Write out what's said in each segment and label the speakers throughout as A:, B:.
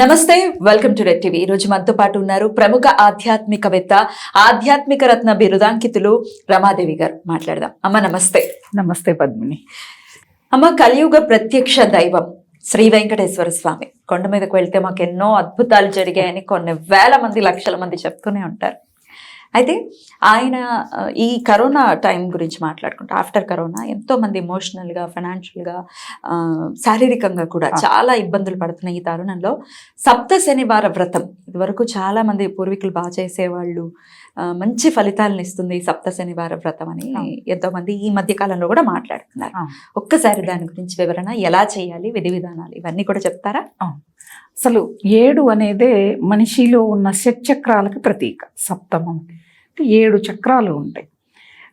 A: నమస్తే welcome to red TV. ఈ రోజు మనతో పాటు ఉన్నారు ప్రముఖ ఆధ్యాత్మికవేత్త ఆధ్యాత్మిక రత్న బిరుదాంకితులు రమాదేవి గారు. మాట్లాడదాం. అమ్మ నమస్తే.
B: నమస్తే పద్మిని.
A: అమ్మ కలియుగ ప్రత్యక్ష దైవం శ్రీ వెంకటేశ్వర స్వామి. కొండ మీదకు వెళ్తే మాకు ఎన్నో అద్భుతాలు జరిగాయని కొన్ని వేల మంది లక్షల మంది చెప్తూనే ఉంటారు. అయితే ఆయన ఈ కరోనా టైం గురించి మాట్లాడుకుంటే ఆఫ్టర్ కరోనా ఎంతో మంది ఎమోషనల్గా ఫైనాన్షియల్గా శారీరకంగా కూడా. చాలా ఇబ్బందులు పడుతున్న ఈ తరుణంలో సప్త శనివార వ్రతం ఇదివరకు చాలా మంది పూర్వీకులు బాగా చేసేవాళ్ళు మంచి ఫలితాలను ఇస్తుంది ఈ సప్త శనివార వ్రతం అని
B: అవును.
A: ఎంతో మంది ఈ మధ్య కాలంలో కూడా మాట్లాడుతున్నారు. ఒక్కసారి దాని గురించి వివరణ ఎలా చేయాలి విధి విధానాలు ఇవన్నీ కూడా చెప్తారా
B: అసలు ఏడు అనేదే మనిషిలో ఉన్న షట్చక్రాలకు ప్రతీక సప్తమం. ఏడు చక్రాలు ఉంటాయి.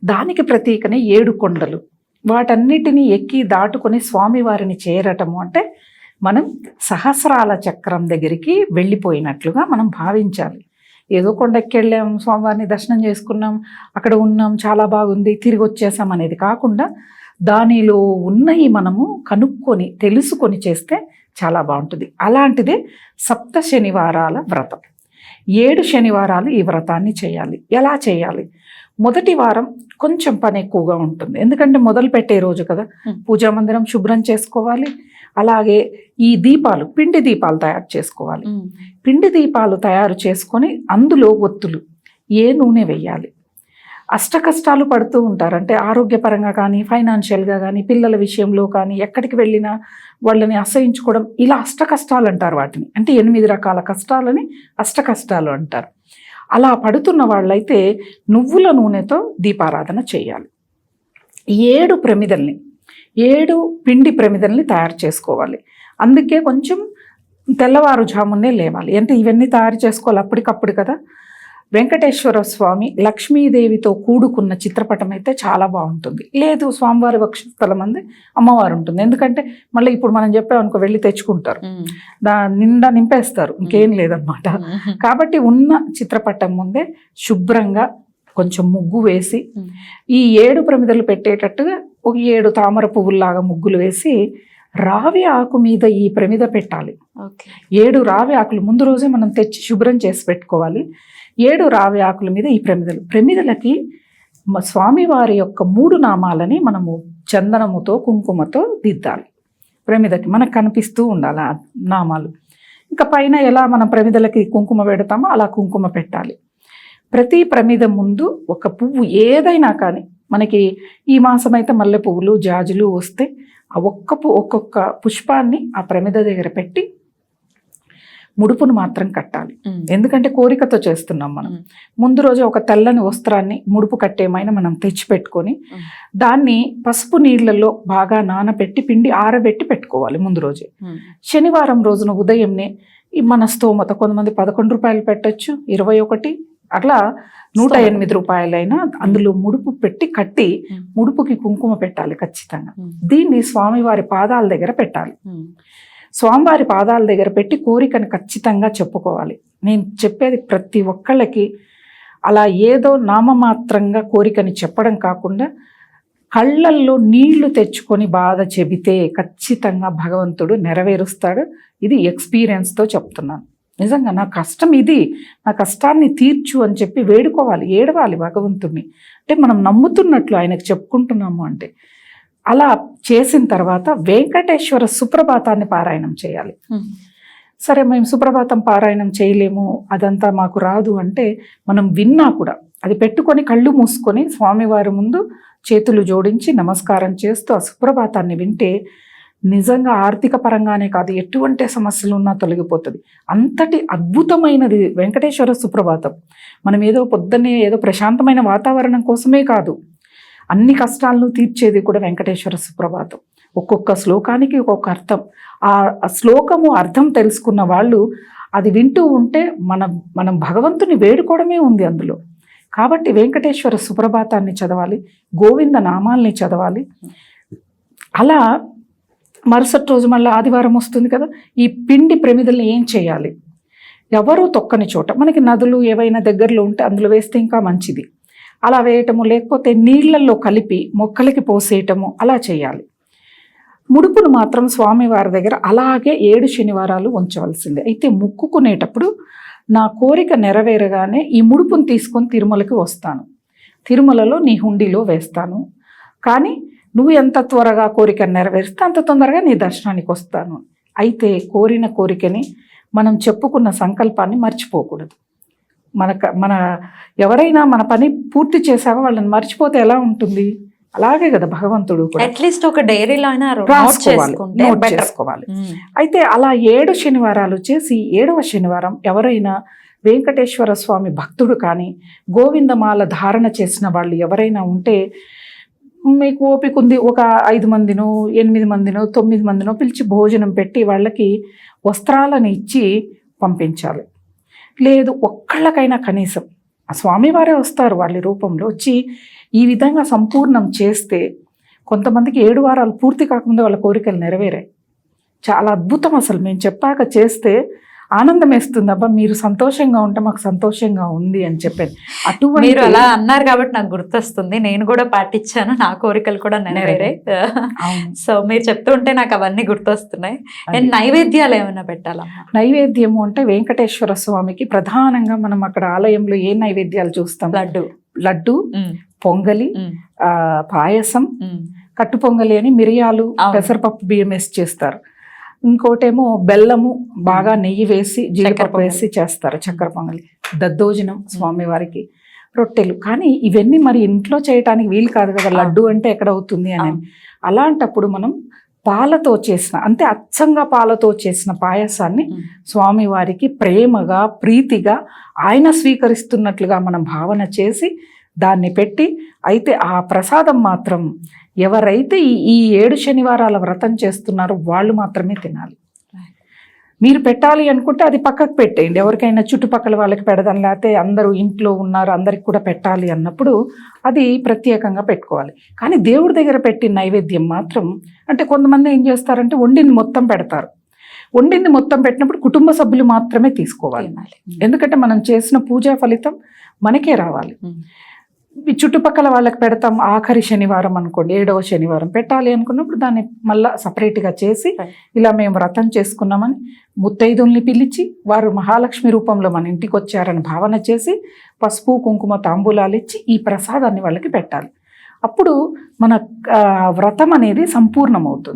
B: దానికి ప్రతీకనే ఏడు కొండలు. వాటన్నిటినీ ఎక్కి దాటుకొని స్వామివారిని చేరటము అంటే మనం సహస్రాల చక్రం దగ్గరికి వెళ్ళిపోయినట్లుగా మనం భావించాలి. ఏదో కొండకి వెళ్ళాం స్వామివారిని దర్శనం చేసుకున్నాం అక్కడ ఉన్నాం చాలా బాగుంది తిరిగి వచ్చేసాం అనేది కాకుండా దానిలో ఉన్నవి మనము కనుక్కొని తెలుసుకొని చేస్తే చాలా బాగుంటుంది. అలాంటిదే సప్త శనివారాల వ్రతం. ఏడు శనివారాలు ఈ వ్రతాన్ని చేయాలి. ఎలా చేయాలి? మొదటి వారం కొంచెం పని ఎక్కువగా ఉంటుంది. ఎందుకంటే మొదలు పెట్టే రోజు కదా. పూజా మందిరం శుభ్రం చేసుకోవాలి. అలాగే ఈ దీపాలు పిండి దీపాలు తయారు చేసుకోవాలి. పిండి దీపాలు తయారు చేసుకొని అందులో ఒత్తులు ఏ నూనె వేయాలి? అష్ట కష్టాలు పడుతూ ఉంటారు. అంటే ఆరోగ్యపరంగా కానీ ఫైనాన్షియల్గా కానీ పిల్లల విషయంలో కానీ ఎక్కడికి వెళ్ళినా వాళ్ళని అసహించుకోవడం ఇలా అష్ట కష్టాలు అంటారు వాటిని. అంటే ఎనిమిది రకాల కష్టాలని అష్ట కష్టాలు అంటారు. అలా పడుతున్న వాళ్ళైతే నువ్వుల నూనెతో దీపారాధన చేయాలి. ఏడు ప్రమిదల్ని ఏడు పిండి ప్రమిదల్ని తయారు చేసుకోవాలి. అందుకే కొంచెం తెల్లవారుజామునే లేవాలి. అంటే ఇవన్నీ తయారు చేసుకోవాలి అప్పటికప్పుడు కదా. వెంకటేశ్వర స్వామి లక్ష్మీదేవితో కూడుకున్న చిత్రపటం అయితే చాలా బాగుంటుంది. లేదు స్వామివారి వక్షస్థలం అంది అమ్మవారు ఉంటుంది. ఎందుకంటే మళ్ళీ ఇప్పుడు మనం చెప్పామనుకో వెళ్ళి తెచ్చుకుంటారు. దా నిండా నింపేస్తారు. ఇంకేం లేదన్నమాట. కాబట్టి ఉన్న చిత్రపటం ముందే శుభ్రంగా కొంచెం ముగ్గు వేసి. ఈ ఏడు ప్రమిదలు పెట్టేటట్టుగా ఒక ఏడు తామర పువ్వుల్లాగా ముగ్గులు వేసి రావి ఆకు మీద ఈ ప్రమిద పెట్టాలి. ఏడు రావి ఆకులు ముందు రోజే మనం తెచ్చి శుభ్రం చేసి పెట్టుకోవాలి. ఏడు రావి ఆకుల మీద ఈ ప్రమిదలు. ప్రమిదలకి స్వామివారి యొక్క మూడు నామాలని మనము చందనముతో కుంకుమతో దిద్దాలి. ప్రమిదకి మనకు కనిపిస్తూ ఉండాలి ఆ నామాలు. ఇంకా పైన ఎలా మనం ప్రమిదలకి కుంకుమ పెడతామో అలా కుంకుమ పెట్టాలి. ప్రతి ప్రమిద ముందు ఒక పువ్వు ఏదైనా కానీ మనకి ఈ మాసం అయితే మల్లె పువ్వులు జాజులు వస్తే ఆ ఒక్క ఒక్కొక్క పుష్పాన్ని ఆ ప్రమిద దగ్గర పెట్టి ముడుపును మాత్రం కట్టాలి. ఎందుకంటే కోరికతో చేస్తున్నాం మనం. ముందు రోజు ఒక తెల్లని వస్త్రాన్ని ముడుపు కట్టేమైనా మనం తెచ్చిపెట్టుకొని. దాన్ని పసుపు నీళ్ళలో బాగా నానబెట్టి పిండి ఆరబెట్టి పెట్టుకోవాలి ముందు రోజే. శనివారం రోజున ఉదయంనే ఈ మన స్తోమత కొంతమంది పదకొండు రూపాయలు పెట్టొచ్చు ఇరవై ఒకటి అట్లా నూట. ఎనిమిది రూపాయలైనా అందులో ముడుపు పెట్టి కట్టి. ముడుపుకి కుంకుమ పెట్టాలి ఖచ్చితంగా. దీన్ని స్వామివారి పాదాల దగ్గర పెట్టాలి. స్వామివారి పాదాల దగ్గర పెట్టి కోరికను ఖచ్చితంగా చెప్పుకోవాలి. నేను చెప్పేది ప్రతి ఒక్కళ్ళకి అలా ఏదో నామమాత్రంగా కోరికని చెప్పడం కాకుండా కళ్ళల్లో నీళ్ళు తెచ్చుకొని బాధ చెబితే ఖచ్చితంగా భగవంతుడు నెరవేరుస్తాడు. ఇది ఎక్స్పీరియన్స్తో చెప్తున్నాను. నిజంగా నా కష్టం ఇది. నా కష్టాన్ని తీర్చు అని చెప్పి వేడుకోవాలి ఏడవాలి భగవంతుడిని అంటే మనం నమ్ముతున్నట్లు ఆయనకు చెప్పుకుంటున్నాము అంటే. అలా చేసిన తర్వాత వెంకటేశ్వర సుప్రభాతాన్ని పారాయణం చేయాలి. సరే మేము సుప్రభాతం పారాయణం చేయలేము అదంతా మాకు రాదు అంటే మనం విన్నా కూడా అది పెట్టుకొని కళ్ళు మూసుకొని స్వామివారి ముందు చేతులు జోడించి నమస్కారం చేస్తూ ఆ సుప్రభాతాన్ని వింటే నిజంగా ఆర్థిక పరంగానే కాదు ఎటువంటి సమస్యలు ఉన్నా తొలగిపోతుంది. అంతటి అద్భుతమైనది వెంకటేశ్వర సుప్రభాతం. మనం ఏదో పొద్దున్నే ఏదో ప్రశాంతమైన వాతావరణం కోసమే కాదు అన్ని కష్టాలను తీర్చేది కూడా వెంకటేశ్వర సుప్రభాతం. ఒక్కొక్క శ్లోకానికి ఒక్కొక్క అర్థం. ఆ శ్లోకము అర్థం తెలుసుకున్న వాళ్ళు అది వింటూ ఉంటే మనం మనం భగవంతుని వేడుకోవడమే ఉంది అందులో. కాబట్టి వెంకటేశ్వర సుప్రభాతాన్ని చదవాలి గోవింద నామాల్ని చదవాలి. అలా మరుసటి రోజు మళ్ళీ ఆదివారం వస్తుంది కదా ఈ పిండి ప్రమిదల్ని ఏం చేయాలి? ఎవరు తొక్కని చోట మనకి నదులు ఏవైనా దగ్గరలో ఉంటే అందులో వేస్తే ఇంకా మంచిది. అలా వేయటము లేకపోతే నీళ్ళల్లో కలిపి మొక్కలకి పోసేయటము అలా చేయాలి. ముడుపును మాత్రం స్వామివారి దగ్గర అలాగే ఏడు శనివారాలు ఉంచవలసింది. అయితే ముక్కుకునేటప్పుడు నా కోరిక నెరవేరగానే ఈ ముడుపును తీసుకొని తిరుమలకి వస్తాను. తిరుమలలో నీ హుండీలో వేస్తాను. కానీ నువ్వు ఎంత త్వరగా కోరిక నెరవేరిస్తే అంత తొందరగా నీ దర్శనానికి వస్తాను. అయితే కోరిన కోరికని మనం చెప్పుకున్న సంకల్పాన్ని మర్చిపోకూడదు. మన మన ఎవరైనా మన పని పూర్తి చేశాక వాళ్ళని మర్చిపోతే ఎలా ఉంటుంది? అలాగే కదా భగవంతుడు
A: అట్లీస్ట్ ఒక డైరీలో అయినా నోట్.
B: చేసుకోవాలి. అయితే అలా ఏడు శనివారాలు చేసి ఏడవ శనివారం ఎవరైనా వెంకటేశ్వర స్వామి భక్తుడు కానీ గోవిందమాల ధారణ చేసిన వాళ్ళు ఎవరైనా ఉంటే మీకు ఓపిక ఉంది. ఒక ఐదు మందినో ఎనిమిది మందినో తొమ్మిది మందినో పిలిచి భోజనం పెట్టి వాళ్ళకి వస్త్రాలను ఇచ్చి పంపించాలి. లేదు ఒక్కళ్ళకైనా కనీసం ఆ స్వామివారే వస్తారు వాళ్ళ రూపంలో వచ్చి ఈ విధంగా సంపూర్ణం చేస్తే కొంతమందికి ఏడు వారాలు పూర్తి కాకముందే వాళ్ళ కోరికలు నెరవేరాయి. చాలా అద్భుతం అసలు. మేము చెప్పాక చేస్తే ఆనందం వేస్తుంది అబ్బా మీరు సంతోషంగా ఉంటే మాకు సంతోషంగా ఉంది అని చెప్పాను అటువంటి
A: మీరు అలా అన్నారు కాబట్టి నాకు గుర్తొస్తుంది. నేను కూడా పాటించాను. నా కోరికలు కూడా నెరవేరాయి.
B: అవును.
A: సో మీరు చెప్తూ ఉంటే నాకు అవన్నీ గుర్తొస్తున్నాయి. అండ్ నైవేద్యాలు ఏమైనా పెట్టాలమ్మా
B: నైవేద్యము అంటే వెంకటేశ్వర స్వామికి ప్రధానంగా మనం అక్కడ ఆలయంలో ఏ నైవేద్యాలు చూస్తాం?
A: లడ్డు.
B: లడ్డు పొంగలి పాయసం. కట్టు పొంగలి అని మిరియాలు. పెసరపప్పు బియ్యం వేసి చేస్తారు. ఇంకోటేమో బెల్లము బాగా నెయ్యి వేసి
A: పొంగలి.
B: వేసి చేస్తారు చక్కెర పొంగలి దద్దోజనం స్వామివారికి రొట్టెలు కానీ ఇవన్నీ మరి ఇంట్లో చేయటానికి వీలు కాదు కదా. లడ్డు అంటే ఎక్కడ అవుతుంది అని. అలాంటప్పుడు మనం పాలతో చేసిన అంటే అచ్చంగా పాలతో చేసిన పాయసాన్ని. స్వామివారికి ప్రేమగా ప్రీతిగా ఆయన స్వీకరిస్తున్నట్లుగా మనం భావన చేసి దాన్ని పెట్టి అయితే ఆ ప్రసాదం మాత్రం ఎవరైతే ఈ ఈ ఏడు శనివారాల వ్రతం చేస్తున్నారో వాళ్ళు మాత్రమే తినాలి. మీరు పెట్టాలి అనుకుంటే అది పక్కకు పెట్టేయండి. ఎవరికైనా చుట్టుపక్కల వాళ్ళకి పెడదాం లేకపోతే అందరూ ఇంట్లో ఉన్నారు అందరికి కూడా పెట్టాలి అన్నప్పుడు అది ప్రత్యేకంగా పెట్టుకోవాలి. కానీ దేవుడి దగ్గర పెట్టిన నైవేద్యం మాత్రం అంటే కొంతమంది ఏం చేస్తారంటే వండింది మొత్తం పెడతారు. వండింది మొత్తం పెట్టినప్పుడు కుటుంబ సభ్యులు మాత్రమే తీసుకోవాలి. ఎందుకంటే మనం చేసిన పూజా ఫలితం మనకే రావాలి. ఈ చుట్టుపక్కల వాళ్ళకి పెడతాం ఆఖరి శనివారం అనుకోండి ఏడవ శనివారం. పెట్టాలి అనుకున్నప్పుడు దాన్ని మళ్ళా సపరేట్గా చేసి. ఇలా మేము వ్రతం చేసుకున్నామని ముత్తైదుల్ని పిలిచి వారు మహాలక్ష్మి రూపంలో మన ఇంటికి వచ్చారని భావన చేసి పసుపు కుంకుమ తాంబూలాలు ఇచ్చి ఈ ప్రసాదాన్ని వాళ్ళకి పెట్టాలి. అప్పుడు మన వ్రతం అనేది సంపూర్ణమవుతుంది.